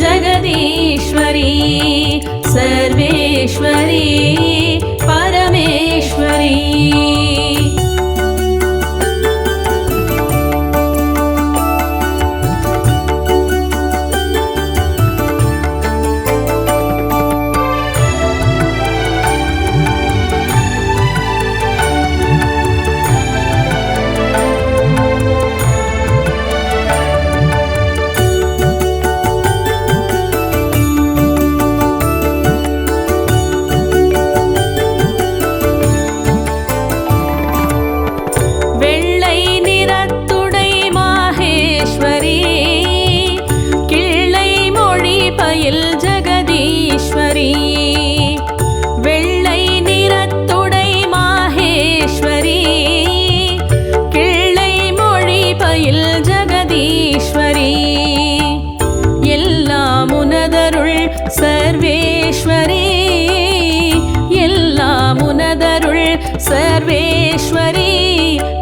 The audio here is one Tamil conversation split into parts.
जगदीश्वरी सर्वेश्वरी। உனதருள் சர்வேஸ்வரி. எல்லாம் உனதருள் சர்வேஸ்வரி.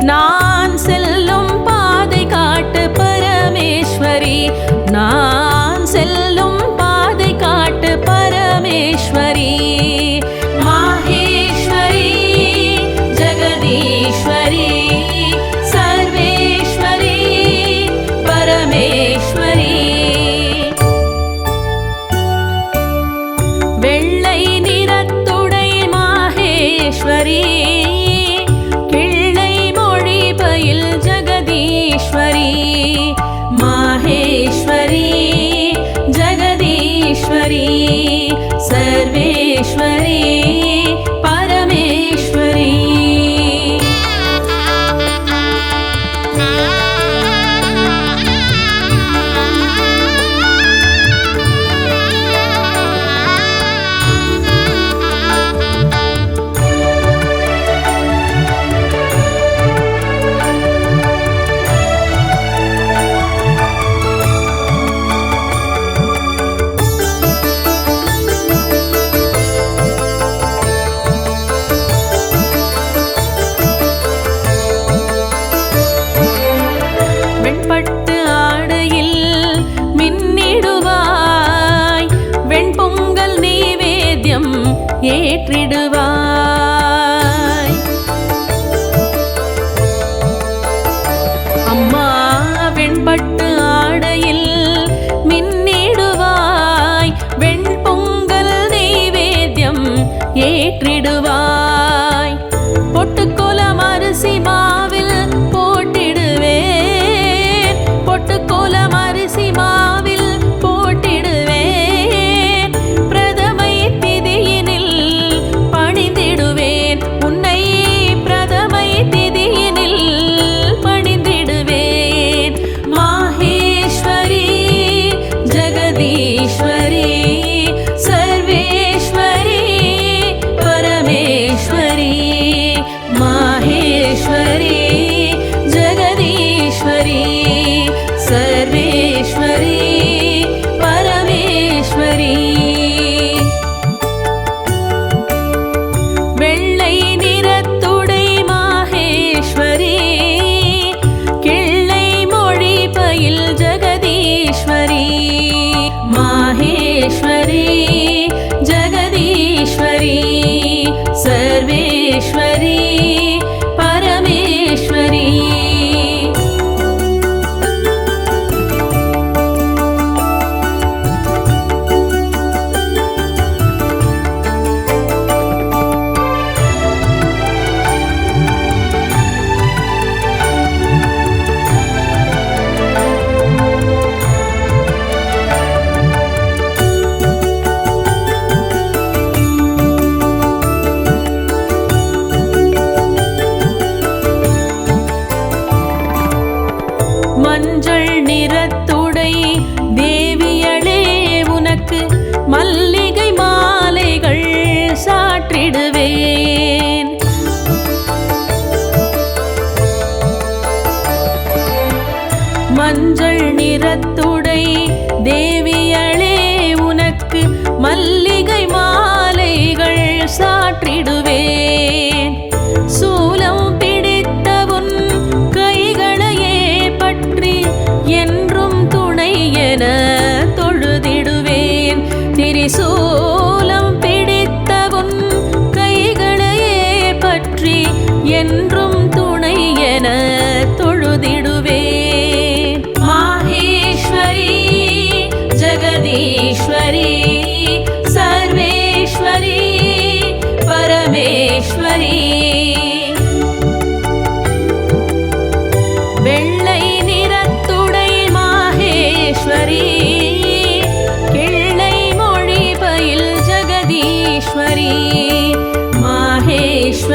நான் செல்லும் பாதை காட்டு பரமேஸ்வரி. நான் செல்லும் பாதை காட்டு பரமேஸ்வரி. सर्वेश्वरी जगदीश्वरी सर्वेश्वरी। பட்டு ஆடையில் மின்னிடுவாய். வெண்பொங்கல் நெய்வேத்தியம் ஏற்றிடுவாய்.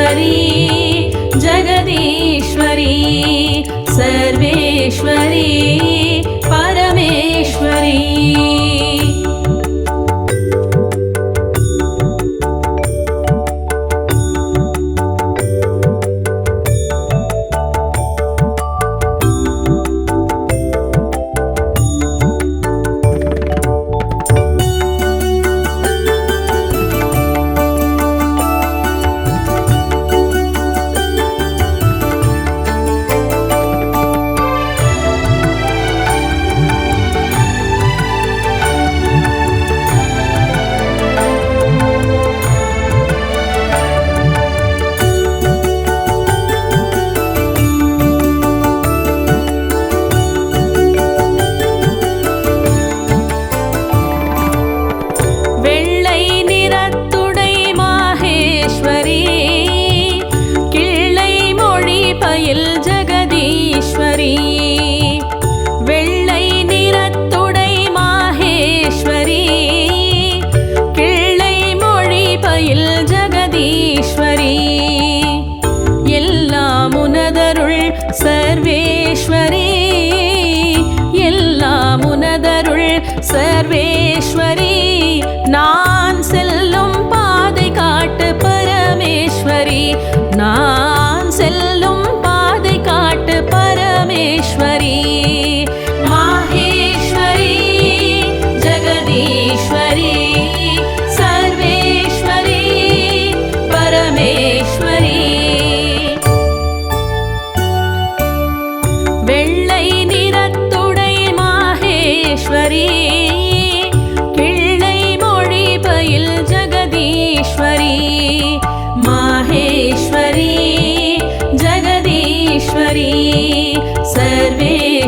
Ready.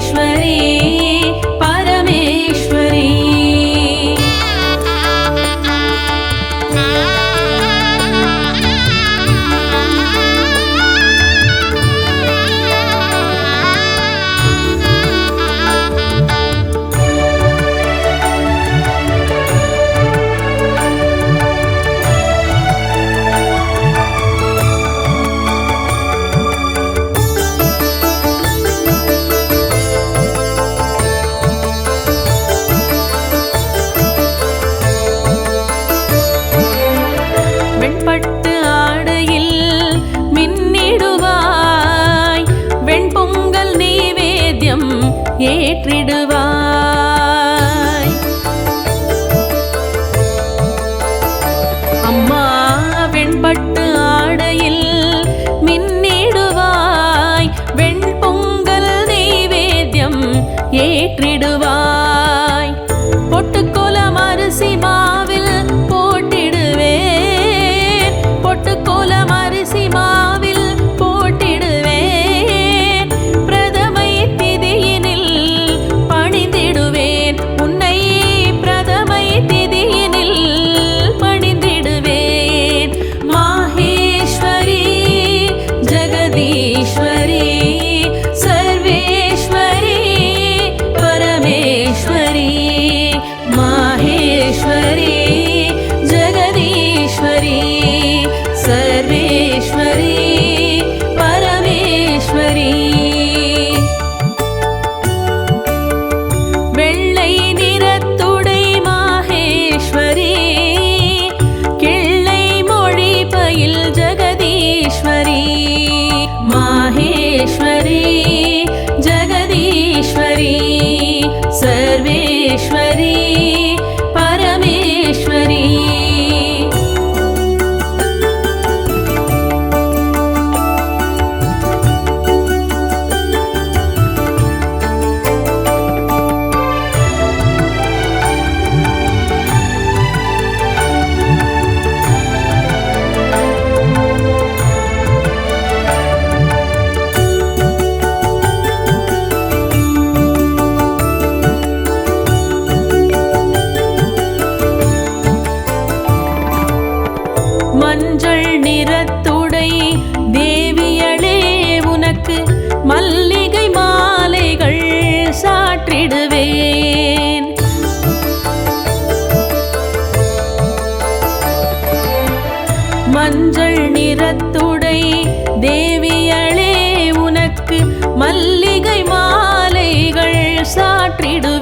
சர்வேஸ்வரி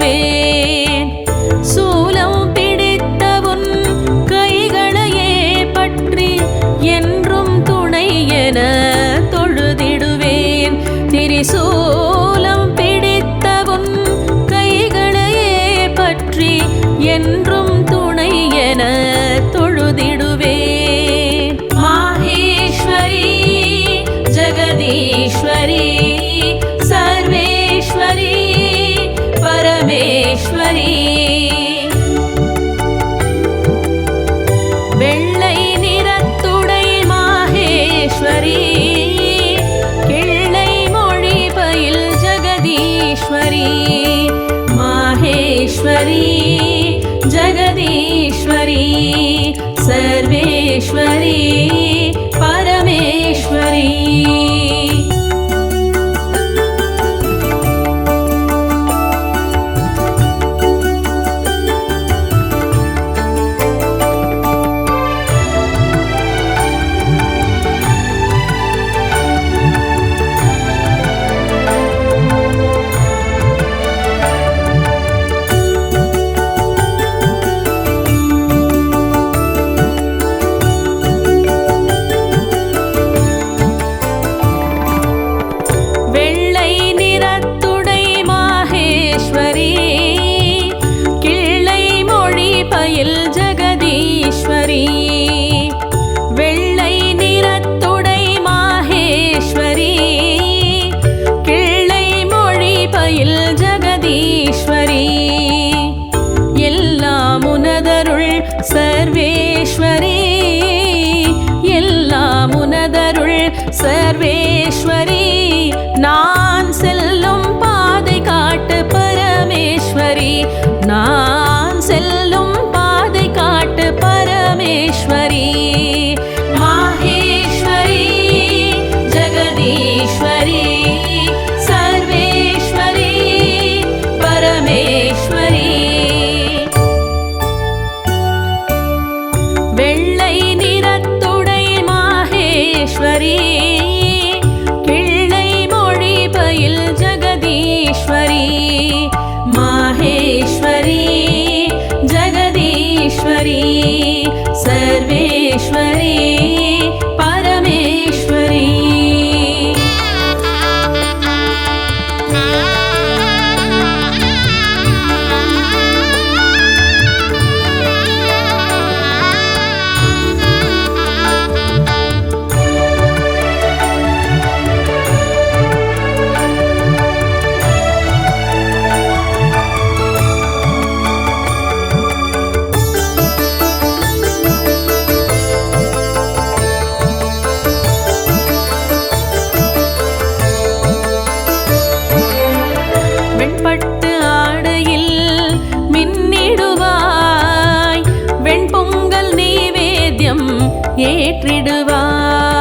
ver. சர்வேஸ்வரே எல்லாம் உனதருள் சர்வேஸ்வரே. நான் செல்லும் பாதை காட்டு பரமேஸ்வரி. நான் செல்லும் பாதை காட்டு பரமேஸ்வரி. सर्वेश्वरी सर्वेश्वरी। ஏற்றிடுவார்.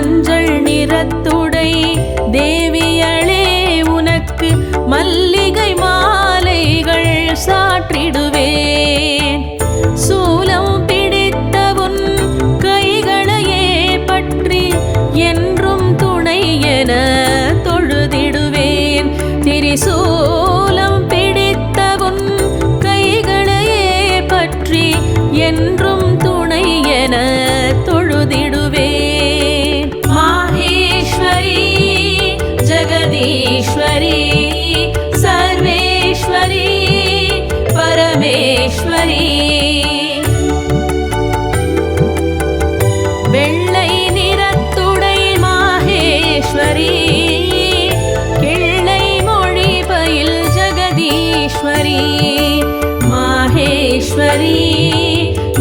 மஞ்சள் நிறத்துடை தேவியளே உனக்கு மல்லிகை மாலைகள் சாற்றிடுவேன். சூலம் பிடித்த உன் கைகளையே பற்றி என்றும் துணை என தொழுதிடுவேன். திரிசூ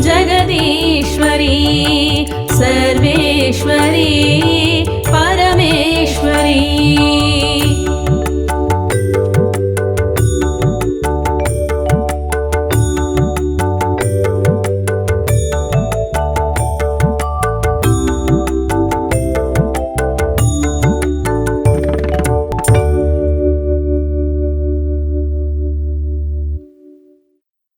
जगदीश्वरी सर्वेश्वरी।